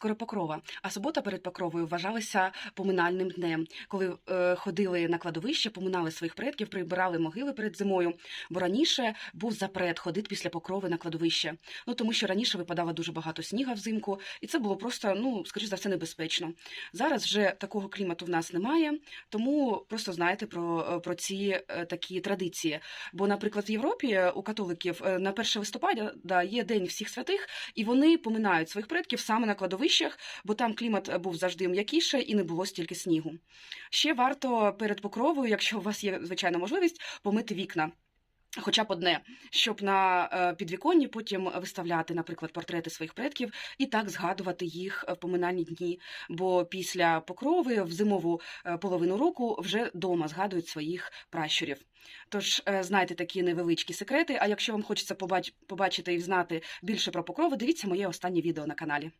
скоро покрова. А субота перед покровою вважалася поминальним днем, коли е, ходили на кладовище, поминали своїх предків, прибирали могили перед зимою. Бо раніше був запрет ходити після покрови на кладовище. Ну тому що раніше випадало дуже багато сніга взимку, і це було просто, ну скоріш за все, небезпечно. Зараз вже такого клімату в нас немає, тому просто знаєте про, е, про ці е, такі традиції. Бо, наприклад, в Європі е, у католиків е, на 1 листопада да, є День всіх святих, і вони поминають своїх предків саме на кладовищах, бо там клімат е, був завжди м'якіше і не було стільки снігу. Ще варто перед покровою, якщо у вас є звичайна можливість, помити вікна. Хоча б одне, щоб на е, підвіконні потім виставляти, наприклад, портрети своїх предків і так згадувати їх в поминальні дні. Бо після покрови в зимову е, половину року вже дома згадують своїх пращурів. Тож е, знайте такі невеличкі секрети. А якщо вам хочеться побач- побачити і знати більше про покрови, дивіться моє останнє відео на каналі.